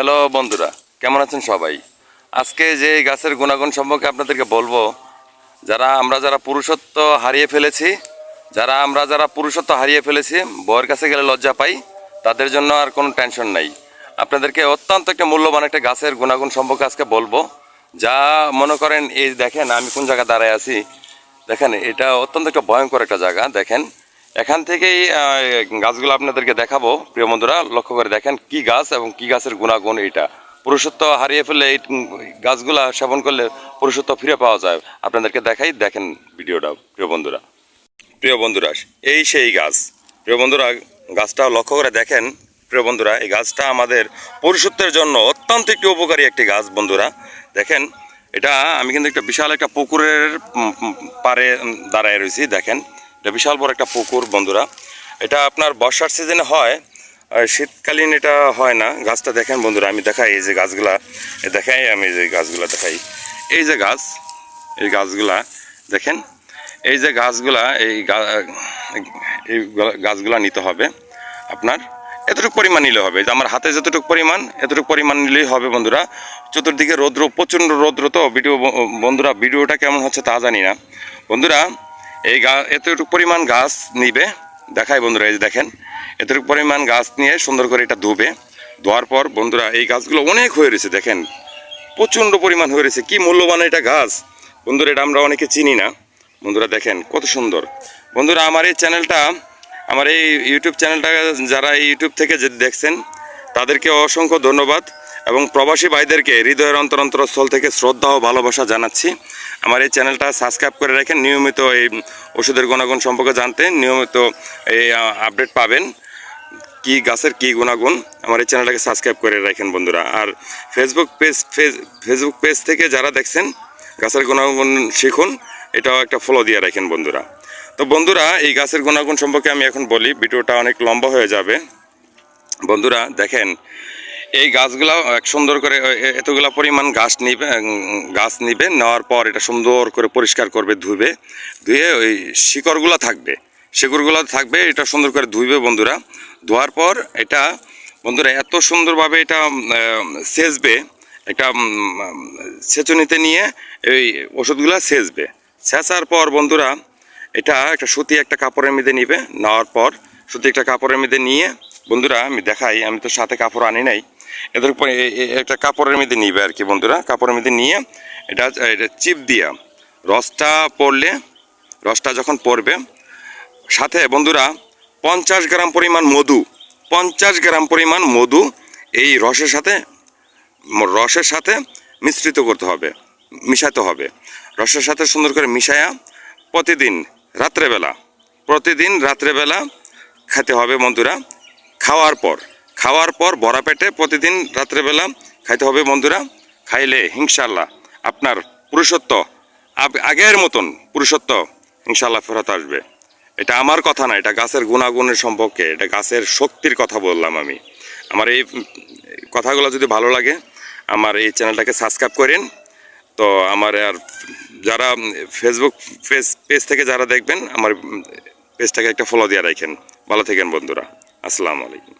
Hello বন্ধুরা, কেমন আছেন সবাই? আজকে যে গাছের গুণাগুণ সম্পর্কে আপনাদেরকে বলব, যারা আমরা যারা পুরুষত্ব হারিয়ে ফেলেছি, যারা আমরা যারা পুরুষত্ব হারিয়ে ফেলেছি, বউয়ের কাছে গেলে লজ্জা পাই, তাদের জন্য আর কোনো টেনশন নাই। আপনাদেরকে অত্যন্ত একটা মূল্যবান একটা গাছের গুণাগুণ সম্পর্কে আজকে বলব। যা মনে করেন, এই দেখেন আমি কোন জায়গায় দাঁড়ায় আছি, দেখেন এটা অত্যন্ত একটা ভয়ঙ্কর একটা জায়গা, দেখেন। এখান থেকেই গাছগুলো আপনাদেরকে দেখাবো। প্রিয় বন্ধুরা, লক্ষ্য করে দেখেন কি গাছ এবং কি গাছের গুণাগুণ এটা। পুরুষত্ব হারিয়ে ফেললে এই গাছগুলা সেবন করলে পুরুষত্ব ফিরে পাওয়া যায়। আপনাদেরকে দেখাই, দেখেন ভিডিওটা, প্রিয় বন্ধুরা। প্রিয় বন্ধুরা, এই সেই গাছ। প্রিয় বন্ধুরা, গাছটা লক্ষ্য করে দেখেন। প্রিয় বন্ধুরা, এই গাছটা আমাদের পুরুষত্বের জন্য অত্যন্ত একটি উপকারী একটি গাছ, বন্ধুরা। দেখেন, এটা আমি কিন্তু একটা বিশাল একটা পুকুরের পাড়ে দাঁড়ায় রয়েছি, দেখেন। এটা বিশাল বড় একটা পুকুর, বন্ধুরা। এটা আপনার বর্ষার সিজনে হয় শীতকালীন এটা হয় না। গাছটা দেখেন বন্ধুরা, আমি দেখাই এই যে গাছগুলা। দেখাই, আমি যে গাছগুলা দেখাই। এই যে গাছ, এই গাছগুলা, দেখেন। এই যে গাছগুলা, এই এই গাছগুলা নিতে হবে আপনার। এতটুকু পরিমাণ নিলে হবে। যে আমার হাতে যতটুকু পরিমাণ, এতটুকু পরিমাণ নিলেই হবে বন্ধুরা। চতুর্দিকে রৌদ্র, প্রচণ্ড রৌদ্র তো, ভিডিও বন্ধুরা, ভিডিওটা কেমন হচ্ছে তা জানি না। বন্ধুরা এই গা, এতটুকু পরিমাণ গাছ নিবে। দেখাই বন্ধুরা, এই যে দেখেন, এতটুকু পরিমাণ গাছ নিয়ে সুন্দর করে এটা ধুবে। ধোয়ার পর বন্ধুরা, এই গাছগুলো অনেক হয়ে রয়েছে, দেখেন। প্রচণ্ড পরিমাণ হয়ে রয়েছে। কি মূল্যবান এটা গাছ। বন্ধুরা, এটা আমরা অনেকে চিনি না। বন্ধুরা, দেখেন, কত সুন্দর। বন্ধুরা, আমার এই চ্যানেলটা, আমার এই ইউটিউব চ্যানেলটা, যারা ইউটিউব থেকে যে দেখছেন, তাদেরকে অসংখ্য ধন্যবাদ। এবং প্রবাসী ভাইদেরকে হৃদয়ের অন্তর অন্তরস্থল থেকে শ্রদ্ধা ও ভালোবাসা জানাচ্ছি। আমার এই চ্যানেলটা সাবস্ক্রাইব করে রাখেন নিয়মিত এই ওষুধের গুণাগুণ সম্পর্কে জানতে নিয়মিত এই আপডেট পাবেন। কি গাছের কি গুণাগুণ, আমার এই চ্যানেলটাকে সাবস্ক্রাইব করে রাখেন বন্ধুরা। আর ফেসবুক পেজ ফেসবুক পেজ থেকে যারা দেখছেন, গাছের গুণাগুণ শিখুন, এটাও একটা ফলো দিয়ে রাখেন বন্ধুরা। তো বন্ধুরা, এই গাছের গুণাগুণ সম্পর্কে আমি এখন বলি, ভিডিওটা অনেক লম্বা হয়ে যাবে। বন্ধুরা, দেখেন এই গাছগুলা এক সুন্দর করে এতগুলা পরিমাণ গাছ নিবে গাছ নিবে, নেওয়ার পর এটা সুন্দর করে পরিষ্কার করবে, ধুবে, ধুয়ে ওই শিকড়গুলো থাকবে। শিকড়গুলো থাকবে, এটা সুন্দর করে ধুইবে বন্ধুরা। ধোয়ার পর এটা, বন্ধুরা, এত সুন্দরভাবে এটা সেচবে একটা সেচনিতে নিয়ে এই ওষুধগুলো সেচবে সেচার পর বন্ধুরা, এটা একটা সুতি একটা কাপড়ের মধ্যে নিবে, নেওয়ার পর সুতি একটা কাপড়ের মধ্যে নিয়ে, বন্ধুরা, আমি দেখাই, আমি তো সাথে কাপড় আনি নাই এদের একটা কাপড়ের মধ্যে নিবে আর কি বন্ধুরা। কাপড়ের মধ্যে নিয়ে এটা এটা চিপ দিয়া রসটা পড়লে, রসটা যখন পড়বে, সাথে বন্ধুরা পঞ্চাশ গ্রাম পরিমাণ মধু, পঞ্চাশ গ্রাম পরিমাণ মধু এই রসের সাথে রসের সাথে মিশ্রিত করতে হবে, মিশাতে হবে। রসের সাথে সুন্দর করে মিশায়া প্রতিদিন রাত্রেবেলা প্রতিদিন রাত্রেবেলা খেতে হবে বন্ধুরা, খাওয়ার পর। খাওয়ার পর ভরা পেটে প্রতিদিন রাত্রেবেলা খাইতে হবে বন্ধুরা। খাইলে ইনশাল্লাহ আপনার পুরুষত্ব আগের মতন পুরুষত্ব ইনশাল্লাহ ফেরত আসবে। এটা আমার কথা না, এটা গাছের গুণাগুণের সম্পর্কে, এটা গাছের শক্তির কথা বললাম আমি। আমার এই কথাগুলো যদি ভালো লাগে, আমার এই চ্যানেলটাকে সাবস্ক্রাইব করেন। তো আমার আর যারা ফেসবুক পেজ পেজ থেকে যারা দেখবেন, আমার পেজটাকে একটা ফলো দিয়ে রাখেন। ভালো থাকেন বন্ধুরা। আসসালামু আলাইকুম।